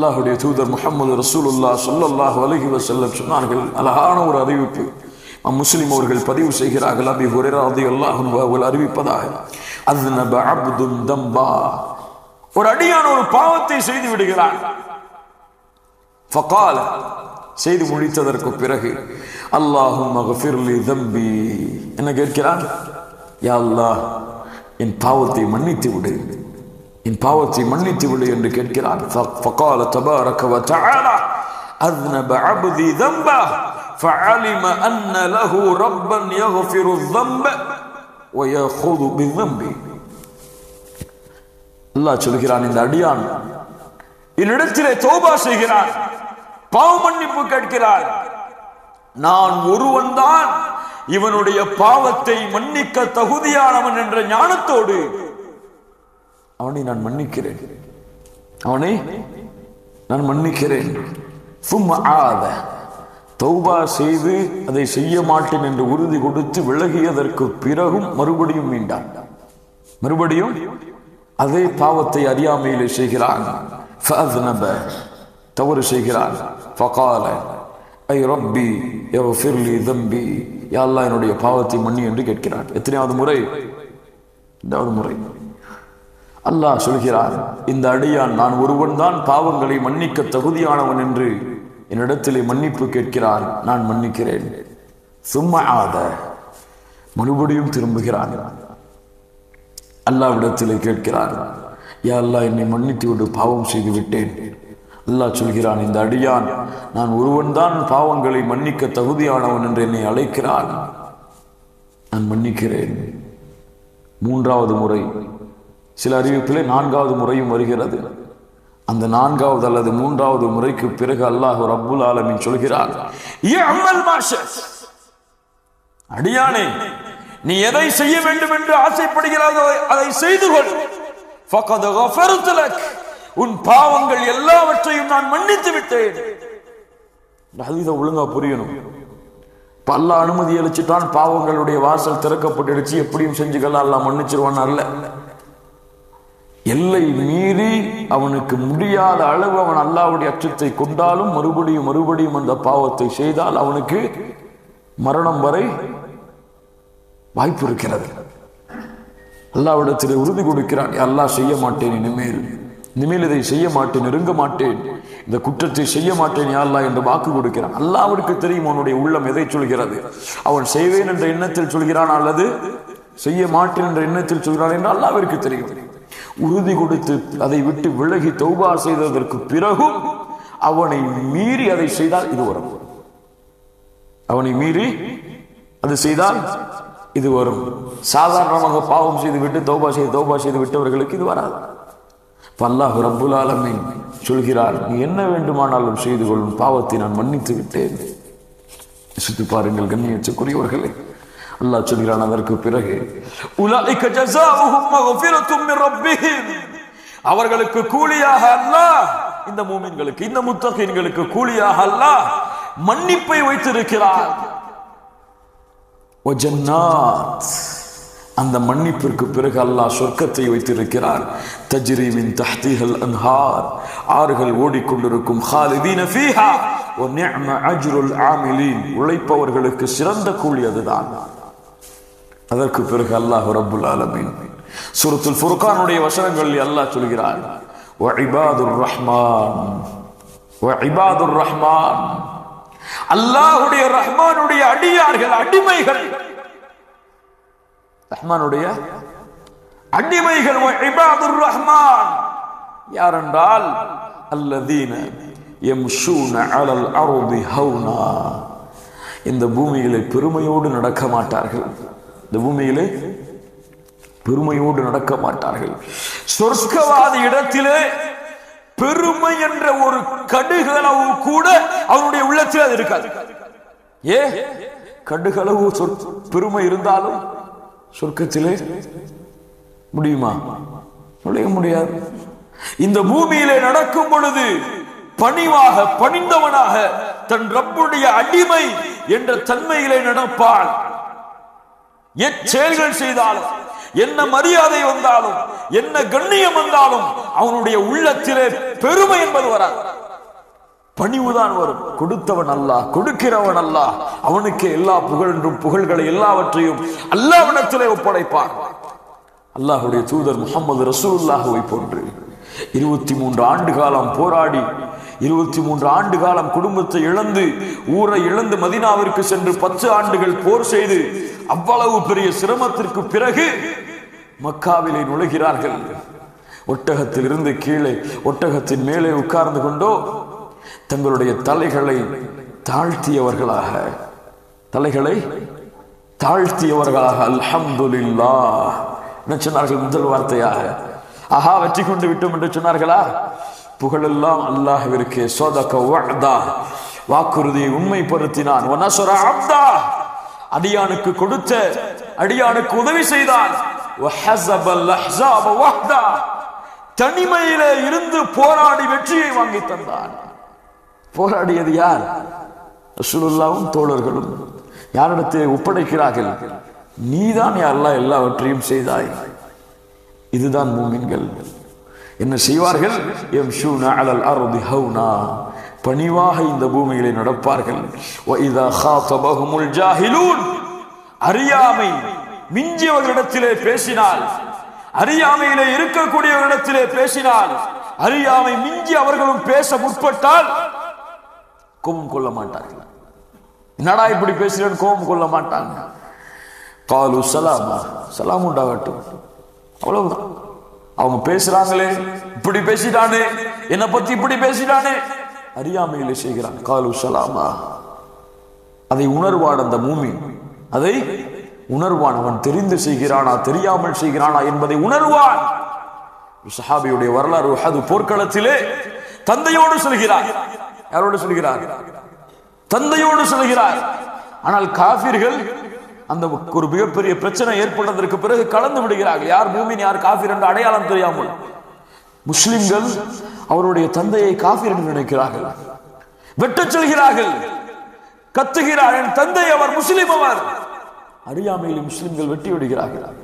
அல்லாஹுடைய தூதர் முகமது ரசூலுல்லா சொல்லல்லாஹ் அலஹி வசல்லம் சொன்னார்கள் அழகான ஒரு அறிவிப்பு. முஸ்லிம் அவர்கள் பதிவு செய்கிறார்கள் அபி ஹுரேராதி ரலியல்லாஹு அவர்கள் அறிவிப்பதாக. அஸ்னப அப்துன் தம்பா. ஒரு அடியான ஒரு பாவத்தை செய்து விடுகிறான். ஃபகால செய்து முடித்ததற்கு பிறகு அல்லாஹும் மகஃபிர்லி தம்பி. என்ன கேட்கிறான்? யா அல்லாஹ் என் பாவத்தை மன்னித்து விடு. என் பாவத்தை மன்னித்து விடு என்று கேட்கிறான் فقال تبارك وتعالى أذنب عبدي ذنبا فعلم أن له ربا يغفر الذنب ويأخذ بالذنب அல்லாஹ் சொல்கிறான் இந்த அடியான் என்னிடத்திலே தௌபா செய்கிறான் பாவ மன்னிப்பு கேட்கிறான் நான் ஒருவன் தான் இவனுடைய பாவத்தை மன்னிக்க தகுதியானவன் என்ற ஞானத்தோடு அவனை நான் மன்னிக்கிறேன். அவனை நான் மன்னிக்கிறேன். சும்மா ஆத தௌபா செய்து அதை செய்ய மாட்டேன் என்று உறுதி கொடுத்து விலகியதற்கு பிறகும் மறுபடியும் மீண்டான். மறுபடியும் அதே பாவத்தை அறியாமையில் செய்கிறான். தவறு செய்கிறான். ஃபகால. ஐ ரப்பி ஃபிர்லி தம்பி. யாரெல்லாம் என்னுடைய பாவத்தை மன்னி என்று கேட்கிறான். எத்தனையாவது முறை? ரெண்டாவது முறை. அல்லாஹ் சொல்கிறார் இந்த அடியான் நான் ஒருவன் தான் பாவங்களை மன்னிக்க தகுதியானவன் என்று என்னிடத்திலே மன்னிப்பு கேட்கிறான் நான் மன்னிக்கிறேன். சும்மா ஆத மறுபடியும் திரும்புகிறான். அல்லாவிடத்திலே கேட்கிறான் யா அல்லாஹ் என்னை மன்னித்து விடு பாவம் செய்து விட்டேன். அல்லாஹ் சொல்கிறான் இந்த அடியான் நான் ஒருவன் தான் பாவங்களை மன்னிக்க தகுதியானவன் என்று என்னை அழைக்கிறான் நான் மன்னிக்கிறேன். மூன்றாவது முறை சில அறிவிப்பிலே நான்காவது முறையும் வருகிறது. அந்த நான்காவது அல்லது மூன்றாவது முறைக்கு பிறகு அல்லாஹ் ரப்புல் ஆலமின் சொல்கிறார் அடியானே நீ எதை செய்ய வேண்டும் என்று ஆசைப்படுகிறாயோ அதை செய்து கொள். உன் பாவங்கள் எல்லாவற்றையும் நான் மன்னித்து விட்டேன். இந்த இதை ஒழுங்கா புரியணும். பல்ல அனுமதி அளிச்சுட்டான் பாவங்களுடைய வாசல் திறக்கப்பட்டுடுச்சு எப்படியும் செஞ்சுக்கலாம் எல்லாம் மன்னிச்சிருவான் அல்ல எல்லை மீறி அவனுக்கு முடியாத அளவு அவன் அல்லாவுடைய அச்சத்தை கொண்டாலும் மறுபடியும் மறுபடியும் அந்த பாவத்தை செய்தால் அவனுக்கு மரணம் வரை வாய்ப்பு இருக்கிறது. அல்லாவிடத்தில் உறுதி கொடுக்கிறான் அல்லாஹ் செய்ய மாட்டேன் இனிமேல். இனிமேல் இதை செய்ய மாட்டேன் நெருங்க மாட்டேன். இந்த குற்றத்தை செய்ய மாட்டேன் யாழ்லா என்று வாக்கு கொடுக்கிறான். அல்லாவிற்கு தெரியும் அவனுடைய உள்ளம் எதை சொல்கிறது. அவன் செய்வேன் என்ற எண்ணத்தில் சொல்கிறான் அல்லது செய்ய மாட்டேன் என்ற எண்ணத்தில் சொல்கிறான் என்று அல்லாவிற்கு தெரியும். உறுதி கொடுத்து அதை விட்டு விலகி தௌபா செய்ததற்கு பிறகும் அவனை மீறி அதை செய்தால் இது வரும். அவனை மீறி அது செய்தால் இது வரும். சாதாரணமாக பாவம் செய்து விட்டு தௌபா செய்து தௌபா செய்து விட்டவர்களுக்கு இது வராது. பல்லாஹ் அல்லாஹ் ரப்புல் சொல்கிறார் நீ என்ன வேண்டுமானாலும் செய்து கொள்ளும் பாவத்தை நான் மன்னித்து விட்டேன். சுத்தி பாருங்கள் கண்ணியச்சக்குரியவர்களே அல்லாஹ் சொல்கிறான் அதற்கு பிறகு அவர்களுக்கு கூலியாக அல்லாஹ் இந்த மூமின்களுக்கு இந்த முத்தகின்களுக்கு கூலியாக அல்லாஹ் மன்னிப்பை வைத்திருக்கிறார். அந்த மன்னிப்பிற்கு பிறகு அல்லாஹ் சொர்க்கத்தை வைத்திருக்கிறார். தஜ்ரீவின் தஹ்திஹல் அன்ஹார். ஆறுகள் ஓடிக்கொண்டிருக்கும். ஹாலிதீன ஃபீஹா. ஒ அஜ்ருல் ஆமிலீன். உழைப்பவர்களுக்கு சிறந்த கூலி அதுதான். அதற்கு பிறகு அல்லாஹ் ரபுல் ஆலமீன். சுரத்துல் ஃபுர்கானுடைய வசனங்கள் அல்லாஹ் சொல்கிறார் வ இபாதுர் ரஹ்மான் வ ரஹ்மான். அல்லாஹுடைய ரஹ்மானுடைய அடியார்கள் அடிமைகள். ரஹ்மானுடைய அடிமைகள் வ இபாதுர் ரஹ்மான். யாரென்றால் அல்லதீன யம்ஷூன அலல் அர்தி ஹௌனா இந்த பூமியிலே பெருமையோடு நடக்க மாட்டார்கள். இந்த பூமியிலே பெருமையோடு நடக்க மாட்டார்கள். சொர்க்கவாத இடத்திலே பெருமை என்ற ஒரு கடுகளவு கூட அவனுடைய உள்ளத்தில் அது இருக்காது. ஏ? கடுகளவு பெருமை இருந்தாலும் சொர்க்கத்திலே முடியுமா? நுழைய முடியாது. இந்த பூமியிலே நடக்கும் பொழுது பணிவாக பணிந்தவனாக தன் ரப்புடைய அடிமை என்ற தன்மையிலே நடப்பான் எச்செயல்கள் செய்தாலும் என்ன மரியாதை வந்தாலும் என்ன கண்ணியம் வந்தாலும் அவனுடைய உள்ளத்திலே பெருமை என்பது வராது. பணிவுதான் வரும். கொடுத்தவன் அல்லாஹ் கொடுக்கிறவன் அல்லாஹ் அவனுக்கு எல்லா புகழென்றும் புகழ்களை எல்லாவற்றையும் அல்லாவிடத்திலே ஒப்படைப்பான். அல்லாஹுடைய தூதர் முகமது ரசூல்லாஹுவை போன்று இருபத்தி மூன்று ஆண்டு காலம் போராடி இருபத்தி மூன்று ஆண்டு காலம் குடும்பத்தை இழந்து ஊரை இழந்து மதினாவிற்கு சென்று பத்து ஆண்டுகள் போர் செய்து அவ்வளவு பெரிய சிரமத்திற்கு பிறகு மக்காவிலே நுழைகிறார்கள். ஒட்டகத்தில் இருந்து கீழே ஒட்டகத்தின் மேலே உட்கார்ந்து கொண்டோ தங்களுடைய தலைகளை தாழ்த்தியவர்களாக தலைகளை தாழ்த்தியவர்களாக அல்ஹம்துல்லா என்ன சொன்னார்கள் முதல் வார்த்தையாக? ஆஹா வெற்றி கொண்டு விட்டோம் என்று சொன்னார்களா? புகழெல்லாம் அல்லாஹ்விற்கு சோதக்க வாக்குறுதியை உண்மைப்படுத்தினான். வனசுர அப்தா அடியானுக்கு கொடுத்த அடியானுக்கு உதவி செய்தான் தனிமையில இருந்து போராடி வெற்றியை வாங்கி தந்தான். போராடியது யார்? சுருல்லாவும் தோழர்களும். யாரிடத்தை ஒப்படைக்கிறார்கள்? நீதான் யாரெல்லாம் எல்லாவற்றையும் செய்தாய். இதுதான் மூமின்கள். என்ன செய்வார்கள்? எம் ஷூனா அலல் அருதி ஹவுனா பணிவாக இந்த பூமியிலே நடப்பார்கள். அறியாமை மிஞ்சியவர்களிடத்திலே பேசினால் அறியாமையிலே இருக்கக்கூடியவர்களிடத்திலே பேசினால் அறியாமை மிஞ்சி அவர்களும் பேச முற்பட்டால் கோபம் கொள்ள மாட்டார்கள். என்னடா இப்படி பேசுகிறேன் கோபம் கொள்ள மாட்டாங்க. காலு சலாமா சலாம் உண்டாகட்டும். அவ்வளவுதான். அவங்க பேசுறாங்களே இப்படி பேசிட்டானே என்னை பத்தி இப்படி பேசிட்டானே அறியாமையிலே செய்கிறான். காலு சலாமா அதை உணர்வான் அந்த மூமி அதை உணர்வான். அவன் தெரிந்து செய்கிறானா தெரியாமல் செய்கிறானா என்பதை உணர்வான். சஹாபியுடைய வரலாறு அது போர்க்களத்திலே தந்தையோடு சொல்கிறார். யாரோடு சொல்கிறார்? தந்தையோடு சொல்கிறார். ஆனால் காபிர்கள் அந்த ஒரு மிகப்பெரிய பிரச்சனை ஏற்பட்டதற்கு பிறகு கலந்து விடுகிறார்கள். யார் பூமி யார் காபிர் என்று அடையாளம் தெரியாமல். முஸ்லிம்கள் அவருடைய தந்தையை காபிர் என்று நினைக்கிறார்கள். வெட்டச் செல்கிறார்கள். கத்துகிறார். என் தந்தை அவர் முஸ்லிம் அவர். அறியாமையில் முஸ்லிம்கள் வெட்டி விடுகிறார்கள்.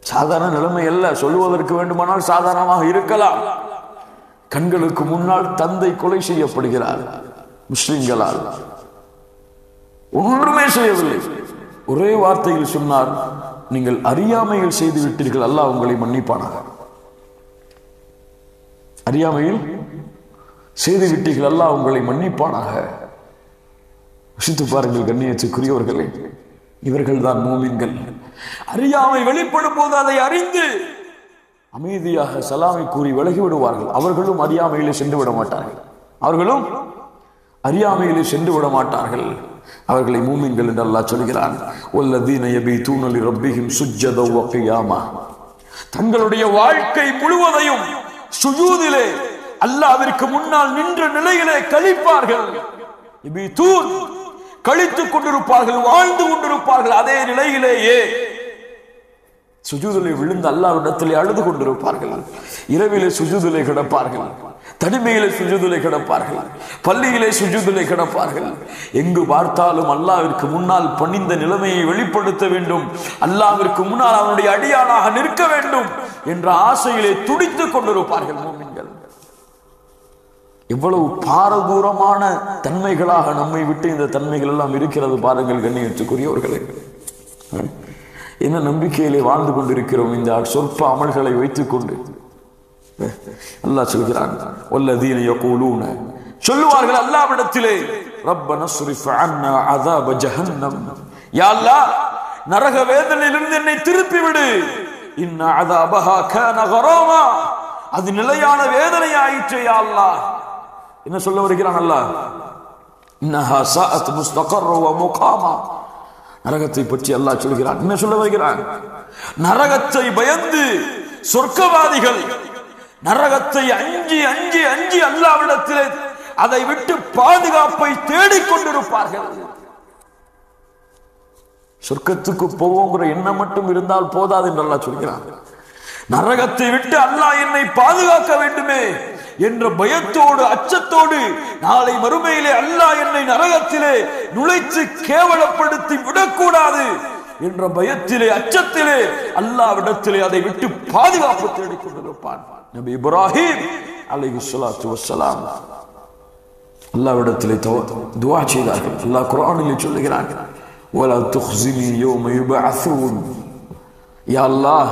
சாதாரண நிலைமை அல்ல. சொல்லுவதற்கு வேண்டுமானால் சாதாரணமாக இருக்கலாம். கண்களுக்கு முன்னால் தந்தை கொலை செய்யப்படுகிறார். முஸ்லிம்களால். ஒன்றுமே செய்யவில்லை. ஒரே வார்த்தையில் சொன்னார் நீங்கள் அறியாமையில் செய்து விட்டீர்கள். அல்லாஹ் உங்களை மன்னிப்பானாக. அறியாமையில் செய்து விட்டீர்கள் அல்லாஹ் உங்களை மன்னிப்பானாக. விசித்து பாருங்கள் கண்ணியத்துக்குரியவர்களே இவர்கள் தான் மூமின்கள். அறியாமை வெளிப்படும் போது அதை அறிந்து அமைதியாக சலாமை கூறி விலகி விடுவார்கள். அவர்களும் அறியாமையிலே சென்று விட மாட்டார்கள். அவர்களும் அறியாமையிலே சென்று விட மாட்டார்கள். அவர்களை மூமின்கள் என்று அல்லாஹ் சொல்கிறான் வல்லதீன யபீதூன தூணலி சுஜ்ஜத வ தங்களுடைய வாழ்க்கை முழுவதையும் சுஜூதிலே அல்லாவிற்கு முன்னால் நின்ற நிலையிலே கழிப்பார்கள். கழித்துக் கொண்டிருப்பார்கள் வாழ்ந்து கொண்டிருப்பார்கள் அதே நிலையிலேயே சுஜூதிலே விழுந்து அல்லாவிடத்திலே அழுது கொண்டிருப்பார்கள். இரவிலே சுஜூதிலே கிடப்பார்கள். தனிமையிலே சுஜூதிலே கிடப்பார்கள். பள்ளியிலே சுஜூதிலே கிடப்பார்கள். எங்கு பார்த்தாலும் அல்லாவிற்கு முன்னால் பணிந்த நிலைமையை வெளிப்படுத்த வேண்டும். அல்லாவிற்கு முன்னால் அவனுடைய அடியானாக நிற்க வேண்டும். என்ற ஆசையிலே துடித்துக் கொண்டிருப்பார்கள் மூமின்கள். இவ்வளவு பாரதூரமான தன்மைகளாக நம்மை விட்டு இந்த தன்மைகள் எல்லாம் இருக்கிறது பாருங்கள் கண்ணியத்துக்குரியவர்களே. என்ன நம்பிக்கையிலே வாழ்ந்து கொண்டிருக்கிறோம் இந்த சொற்ப அமல்களை வைத்துக் கொண்டு அல்லாஹ் சொல்கிறான் வல்லதீன யகூலூன. சொல்லுவார்கள் அல்லாவிடத்திலே ரப்பன ஸ்ரிஃப் அன்னா அஸாப ஜஹன்னம். யா அல்லாஹ் நரக வேதனையிலிருந்து என்னை திருப்பி விடு இன்ன அது நிலையான வேதனை ஆயிற்று அல்லா அல்லாஹ். என்ன சொல்ல வருகிறான் அல்லாஹ்? முகாமா. நரகத்தை பற்றி அல்லாஹ் சொல்கிறான். என்ன சொல்ல வருகிறான்? நரகத்தை பயந்து சொர்க்கவாதிகள் நரகத்தை அஞ்சி அஞ்சி அஞ்சி அல்லாவிடத்திலே அதை விட்டு பாதுகாப்பை தேடிக் கொண்டிருப்பார்கள். சொர்க்கத்துக்கு போவோங்கிற எண்ணம் மட்டும் இருந்தால் போதாது என்று அல்லா சொல்கிறான். நரகத்தை விட்டு அல்லாஹ் என்னை பாதுகாக்க வேண்டுமே என்ற பயத்தோடு அச்சத்தோடு நாளை மறுமையிலே அல்லாஹ் என்னை நரகத்திலே நுழைத்து கேவலப்படுத்தி விடக்கூடாது என்ற பயத்திலே அச்சத்திலே அல்லாவிடத்திலே அதை விட்டு பாதுகாப்பு தேடிக் கொண்டிருப்பான். நபி இப்ராஹிம் அலைஹி ஸலாத்து வஸ்ஸலாம். அல்லாவிடத்திலே துவா செய்தார்கள். அல்லாஹ் குர்ஆனிலே சொல்லுகிறார்கள். வலா துஹ்ஸினி யௌம யுபஅஸூன் யா அல்லாஹ்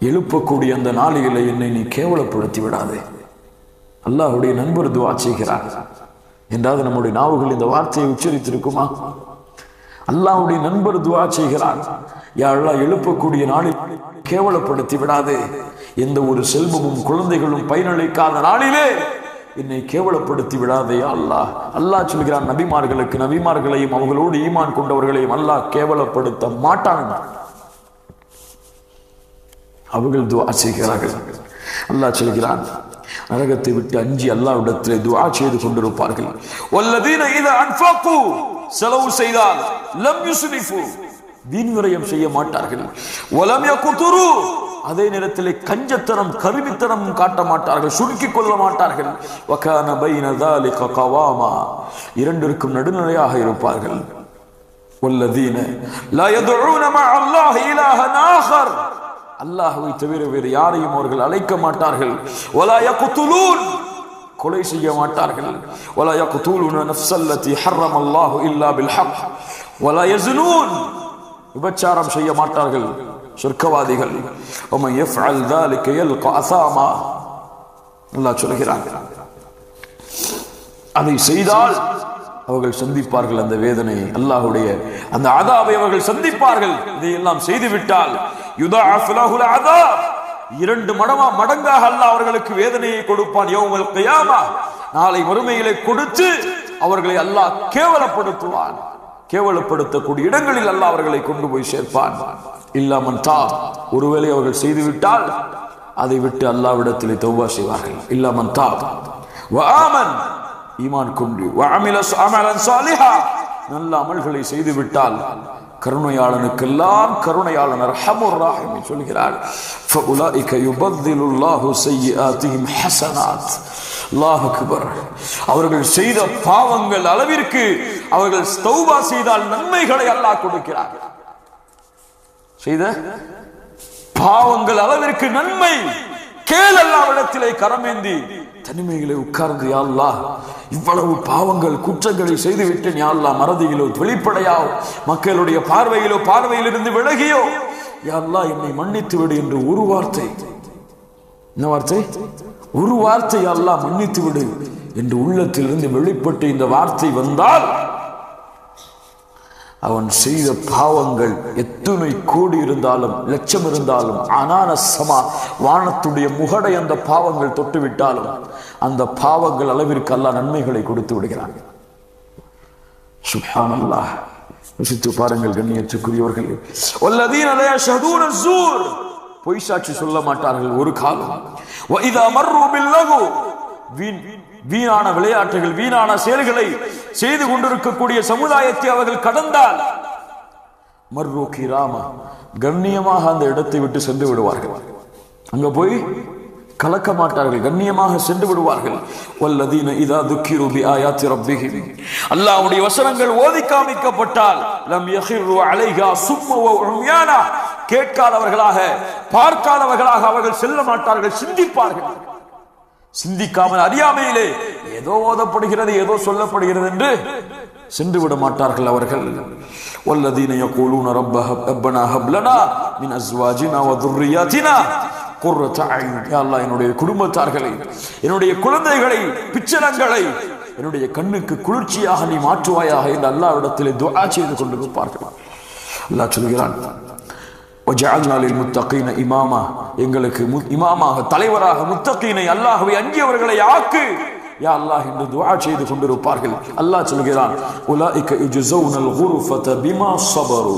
எழுப்பக்கூடிய அந்த நாளிகளை என்னை நீ கேவலப்படுத்தி விடாதே. அல்லாஹுடைய நண்பர் துவா செய்கிறார். என்றாவது நம்முடைய நாவுகள் இந்த வார்த்தையை உச்சரித்திருக்குமா? அல்லாஹுடைய நண்பர் துவா செய்கிறார். யா அல்லா எழுப்பக்கூடிய நாளில் கேவலப்படுத்தி விடாதே. எந்த ஒரு செல்வமும் குழந்தைகளும் பயனளிக்காத நாளிலே என்னை கேவலப்படுத்தி விடாதையா அல்லாஹ். அல்லாஹ் சொல்கிறான் நபிமார்களுக்கு நபிமார்களையும் அவங்களோடு ஈமான் கொண்டவர்களையும் அல்லாஹ் கேவலப்படுத்த மாட்டான். அவர்கள் துவா செய்கிறார்கள். அல்லாஹ் சொல்கிறான் நரகத்தை விட்டு அஞ்சி அல்லாவிடத்தில் துவா செய்து கொண்டிருப்பார்கள். செலவு செய்தால் வீண் விரயம் செய்ய மாட்டார்கள். அதே நேரத்திலே கஞ்சத்தனம் கருவித்தனம் காட்ட மாட்டார்கள் சுருக்கிக் கொள்ள மாட்டார்கள் வகான பைன ذلك قواما இரண்டிற்கும் நடுநிலையாக இருப்பார்கள் والذين لا يدعون مع الله إلها آخر அல்லாஹ்வை தவிர வேறு யாரையும் அவர்கள் அழைக்க மாட்டார்கள் ولا يقتلون கொலை செய்ய மாட்டார்கள் ولا يقتلون نفس التي حرم الله إلا بالحق ولا يزنون விபச்சாரம் செய்ய மாட்டார்கள் சொர்க்கவாதிகள். அசாமா நல்லா சொல்கிறாங்க அதை செய்தால் அவர்கள் சந்திப்பார்கள் அந்த வேதனை அல்லாஹுடைய அந்த அதாவை அவர்கள் சந்திப்பார்கள். இதையெல்லாம் செய்துவிட்டால் யுதா அதா இரண்டு மடமா மடங்காக அல்ல அவர்களுக்கு வேதனையை கொடுப்பான் யோமல் நாளை வறுமைகளை கொடுத்து அவர்களை அல்லாஹ் கேவலப்படுத்துவான். கேவலப்படுத்தக்கூடிய இடங்களில் அல்ல அவர்களை கொண்டு போய் சேர்ப்பான். இல்லாமன் தார் ஒருவேளை அவர்கள் செய்துவிட்டால் அதை விட்டு அல்லாவிடத்தில் தௌவா செய்வார்கள். இல்லாமன் தார் வாமன் ஈமான் கொண்டு. நல்ல அமல்களை செய்துவிட்டால் கருணையாளனுக்கெல்லாம் கருணையாளனர் ஹமுர் ராஹிம் சொல்கிறார். ஃபஉலாஇக யுபத்திலுல்லாஹு சய்யிஆத்திஹிம் ஹஸனாத் அல்லாஹுக்குபர் அவர்கள் செய்த பாவங்கள் அளவிற்கு அவர்கள் ஸ்தௌபா செய்தால் நன்மைகளை அல்லாஹ் கொடுக்கிறார்கள் செய்த பாவங்கள் அளவிற்கு நன்மை கேள் அல்லாவிடத்திலே கரமேந்தி தனிமைகளை உட்கார்ந்து யாழ்லா இவ்வளவு பாவங்கள் குற்றங்களை செய்துவிட்டேன் யாழ்லா மறதியிலோ வெளிப்படையோ மக்களுடைய பார்வையிலோ பார்வையிலிருந்து விலகியோ யாழ்லா என்னை மன்னித்து விடு என்று ஒரு வார்த்தை. என்ன வார்த்தை? ஒரு வார்த்தை அல்லாஹ் மன்னித்து விடு என்று உள்ளத்திலிருந்து வெளிப்பட்டு இந்த வார்த்தை வந்தால் அவன் செய்த பாவங்கள் எத்தனை கோடி இருந்தாலும் லட்சம் இருந்தாலும் அனானசமா வானத்துடைய முகடை அந்த பாவங்கள் தொட்டு விட்டாலும் அந்த பாவங்கள் அளவிற்கு அல்ல நன்மைகளை கொடுத்து விடுகிறான். சுப்ஹானல்லாஹ். ருசித்து பாருங்கள் கண்ணியத்துக்குரியவர்கள். பொய் சாட்சி சொல்ல மாட்டார்கள் ஒரு காலம். வீண் வீணான விளையாட்டுகள் வீணான செயல்களை செய்து கொண்டிருக்கக்கூடிய சமுதாயத்தை அவர்கள் கடந்தால் மர்ரு கிராமா கண்ணியமாக அந்த இடத்தை விட்டு சென்று விடுவார்கள். அங்க போய் கலக்க மாட்டார்கள் கண்ணியமாக சென்று விடுவார்கள். வல்லதீன இதா துக்கி ரூபி ஆயாத்தி ரப்பிகி அல்லாஹ்வுடைய வசனங்கள் ஓதி காமிக்கப்பட்டால் லம் யஹிரு அலைஹா சும்ம வ உம்யானா. கேட்காதவர்களாக பார்க்காதவர்களாக அவர்கள் செல்ல மாட்டார்கள் சிந்திப்பார்கள் சிந்திக்காமல் அறியாமையிலே ஏதோ ஓதப்படுகிறது ஏதோ சொல்லப்படுகிறது என்று சென்று விட மாட்டார்கள் அவர்கள் والذين يقولون رب هب ربنا هب لنا من ازواجنا وذرياتنا قرة اعين يا الله என்னுடைய குடும்பத்தார்களை என்னுடைய குழந்தைகளை பிச்சலங்களை என்னுடைய கண்ணுக்கு குளிர்ச்சியாக நீ மாற்றுவாயாக என்று அல்லாஹ்விடத்திலே துஆ செய்து கொண்டிருப்பார்கள் அல்லாஹ் சொல்கிறான் முத்தகீன இமாமா எங்களுக்கு இமாமாக தலைவராக முத்தகீனை அல்லாஹுவை அஞ்சியவர்களை ஆக்கு. யா அல்லாஹ் என்று துவா செய்து கொண்டிருப்பார்கள். அல்லாஹ் சொல்கிறான் உலாஇக இஜுஸௌனல் குர்ஃபத பிமா ஸபரு.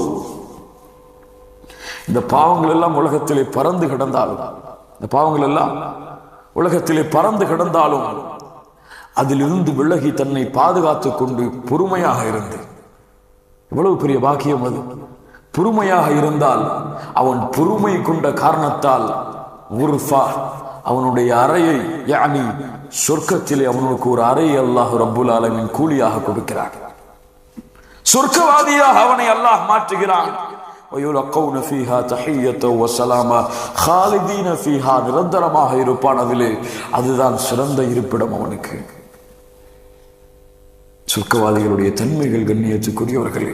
இந்த பாவங்கள் எல்லாம் உலகத்திலே பறந்து கிடந்தாலும் இந்த பாவங்கள் எல்லாம் உலகத்திலே பறந்து கிடந்தாலும் அதிலிருந்து விலகி தன்னை பாதுகாத்துக் கொண்டு பொறுமையாக இருந்து. இவ்வளவு பெரிய பாக்கியம் அது. பொறுமையாக இருந்தால் அவன் பொறுமை கொண்ட காரணத்தால் உர்ஃபா அவனுடைய அறையை யானி சொர்க்கத்திலே அவனுக்கு ஒரு அறை அல்லாஹ் ரப்புல் ஆலமின் கூலியாக கொடுக்கிறான் சொர்க்கவாதியாக அவனை அல்லாஹ் மாற்றுகிறான் ويلقون فيها تحية وسلاما خالدين فيها நிரந்தரமாக இருப்பான் அதிலே அதுதான் சிறந்த இருப்பிடம் அவனுக்கு சொர்க்கவாதிகளுடைய தன்மைகள் கண்ணியத்துக்குரியவர்களே